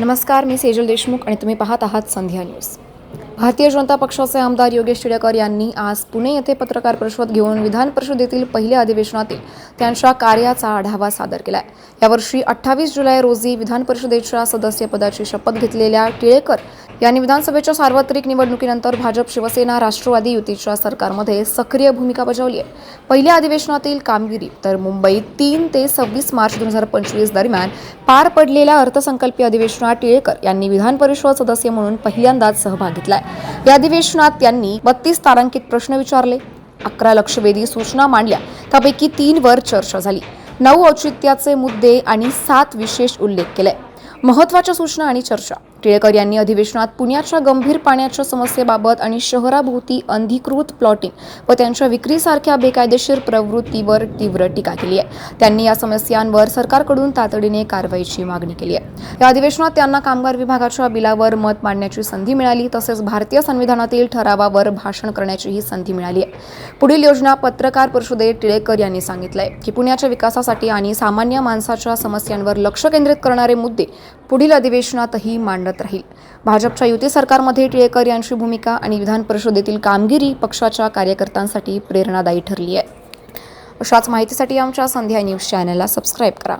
नमस्कार मी सेजल देशमुख आणि तुम्ही पाहत आहात संध्या न्यूज. भारतीय जनता पक्षाचे आमदार योगेश टिळेकर यांनी आज पुणे येथे पत्रकार परिषद घेऊन विधान परिषदेतील पहिल्या अधिवेशनातील त्यांच्या कार्याचा आढावा सादर केला यावर्षी अठ्ठावीस जुलै रोजी विधान परिषदेच्या सदस्यपदाची शपथ घेतलेल्या टिळेकर यांनी विधानसभेच्या सार्वत्रिक निवडणुकीनंतर भाजप शिवसेना राष्ट्रवादी युतीच्या सरकारमध्ये सक्रिय भूमिका बजावली आहे. पहिल्या अधिवेशनातील कामगिरी तर मुंबईत तीन ते सव्वीस मार्च दोन हजार पंचवीस दरम्यान पार पडलेल्या अर्थसंकल्पीय अधिवेशनात टिळेकर यांनी विधान परिषद सदस्य म्हणून पहिल्यांदाच सहभाग घेतलाय. या अधिवेशनात त्यांनी बत्तीस तारांकित प्रश्न विचारले अकरा लक्षवेधी सूचना मांडल्या त्यापैकी तीन वर चर्चा झाली. नऊ औचित्याचे मुद्दे आणि सात विशेष उल्लेख केले. महत्त्वाच्या सूचना आणि चर्चा. टिळेकर यांनी अधिवेशनात पुण्याच्या गंभीर पाण्याच्या समस्येबाबत आणि शहराभोवती अंधिकृत प्लॉटिंग व त्यांच्या विक्रीसारख्या बेकायदेशीर प्रवृत्तीवर तीव्र टीका केली आहे. त्यांनी या समस्यांवर सरकारकडून तातडीने कारवाईची मागणी केली आहे. या अधिवेशनात त्यांना कामगार विभागाच्या बिलावर मत मांडण्याची संधी मिळाली तसेच भारतीय संविधानातील ठरावावर भाषण करण्याचीही संधी मिळाली आहे. पुढील योजना पत्रकार परिषदेत टिळेकर यांनी सांगितलंय की पुण्याच्या विकासासाठी आणि सामान्य माणसाच्या समस्यांवर लक्ष केंद्रित करणारे मुद्दे पुढील अधिवेशनातही लढत राहील. भाजपच्या युती सरकारमध्ये टिळेकर यांची भूमिका आणि विधान परिषदेतील कामगिरी पक्षाच्या कार्यकर्त्यांसाठी प्रेरणादायी ठरली आहे. अशाच माहितीसाठी आमच्या संध्या न्यूज चॅनलला सबस्क्राईब करा.